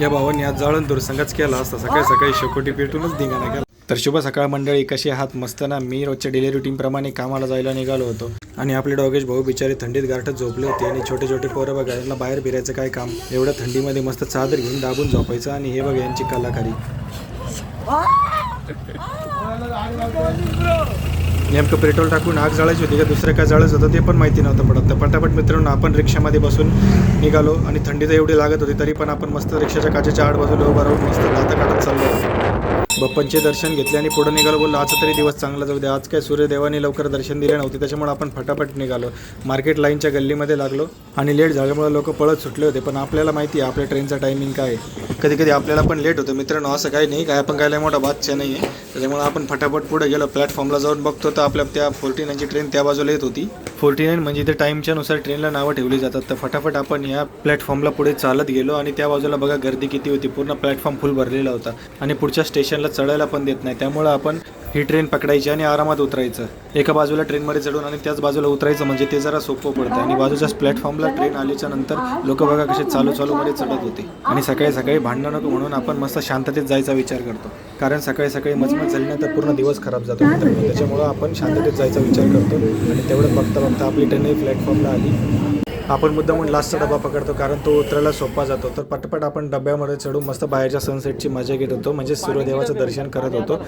या भावांनी आज जाळण संघच केला असता सकाळी सकाळी शेकोटी पेटूनच धिंगाणा केला. तर शुभ सकाळ मंडळी कशी हात मस्त ना? मी रोजच्या डेली रुटीनप्रमाणे कामाला जायला निघालो होतो. आणि आपले डॉगेश भाऊ बिचारे थंडीत गारठत झोपले होते आणि छोटे छोटे पोरं बघा यांना बाहेर फिरायचं काय काम? एवढ्या थंडीमध्ये मस्त चादर घेऊन दाबून झोपायचं आणि हे बघा यांची कलाकारी. नेमकं पेट्रोल टाकून आग जाळायची होती का दुसरं काय जाळायचं होतं ते पण माहिती नव्हतं पडत. तर पटापट मित्रांनो आपण रिक्षामध्ये बसून निघालो आणि थंडी तर एवढी लागत होती तरी पण आपण मस्त रिक्षाच्या काचेच्या आड बाजूला उभं राहून मस्त दाता काढत चाललो. बप्पांचे दर्शन घेतले आणि पुढे निघालो बोललो आजचा तरी दिवस चांगला जाऊ द्या आज काय सूर्यदेवाने लवकर दर्शन दिले नव्हते त्याच्यामुळे आपण फटाफट निघालो. मार्केट लाईनच्या गल्लीमध्ये लागलो आणि लेट झाल्यामुळे लोक पळत सुटले होते. पण आपल्याला माहिती आहे आपल्या ट्रेनचा टायमिंग काय आहे. कधी कधी आपल्याला पण लेट होतं. मित्रांनो असं काही नाही. काय आपण काय लय मोठा बादशा नाही आहे. त्याच्यामुळे आपण फटाफट पुढे गेलो. प्लॅटफॉर्मला जाऊन बघतो तर आपल्या त्या फोर्टी नाईनची ट्रेन त्या बाजूला येत होती. फोर्टी नाईन म्हणजे इथे टाईमच्या नुसार ट्रेनला नावं ठेवली जातात. तर फटाफट आपण या प्लॅटफॉर्मला पुढे चालत गेलो आणि त्या बाजूला बघा गर्दी किती होती. पूर्ण प्लॅटफॉर्म फुल भरलेला होता. आणि पुढच्या स्टेशनला चढायला पण देत नाही. त्यामुळे आपण ही ट्रेन पकडायची आणि आरामात उतरायचं. एका बाजूला ट्रेनमध्ये चढून आणि त्याच बाजूला उतरायचं म्हणजे ते जरा सोपं पडतं. आणि बाजूच्याच प्लॅटफॉर्मला ट्रेन आल्याच्यानंतर लोक बघा कसे चालू चालूमध्ये चढत होते. आणि सकाळी सकाळी भांडणं नको म्हणून आपण मस्त शांततेत जायचा विचार करतो. कारण सकाळी सकाळी मजमत झाली ना तर पूर्ण दिवस खराब जातो मित्रांनो. त्याच्यामुळं आपण शांततेत जायचा विचार करतो. आणि तेवढं बघता बघता आपली ट्रेनही प्लॅटफॉर्मला आली. आपण मुद्दा म्हणून लास्टचा डबा पकडतो कारण तो उतरायला सोपा जातो. तर पटपट आपण डब्यामध्ये चढून मस्त बाहेरच्या सनसेटची मजा घेत होतो. म्हणजे सूर्यदेवाचं दर्शन करत होतो.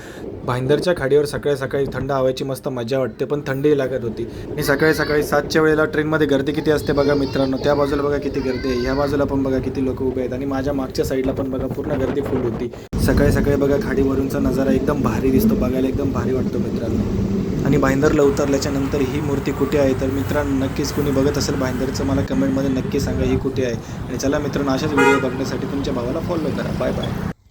भाईंदरच्या खाडीवर सकाळी सकाळी थंड हवेची मस्त मजा वाटते पण थंडी लागत होती. आणि सकाळी सकाळी सातच्या वेळेला ट्रेनमध्ये गर्दी किती असते बघा मित्रांनो. त्या बाजूला बघा किती गर्दी आहे. ह्या बाजूला पण बघा किती लोक उभे आहेत. आणि माझ्या मागच्या साईडला पण बघा पूर्ण गर्दी फुल होती. सकाळी सकाळी बघा खाडीवरूनचा नजारा एकदम भारी दिसतो बघायला एकदम भारी वाटतो मित्रांनो. आणि भाईंदरला उतरल्याच्या नंतर ही मूर्ती कुठे आहे? तर मित्रांनो नक्कीच कोणी बघत असेल भाईंदरचं मला कमेंटमध्ये नक्की सांगा ही कुठे आहे. आणि चला मित्रांनो अशाच व्हिडिओ बघण्यासाठी तुमच्या भावाला फॉलो करा. Bye bye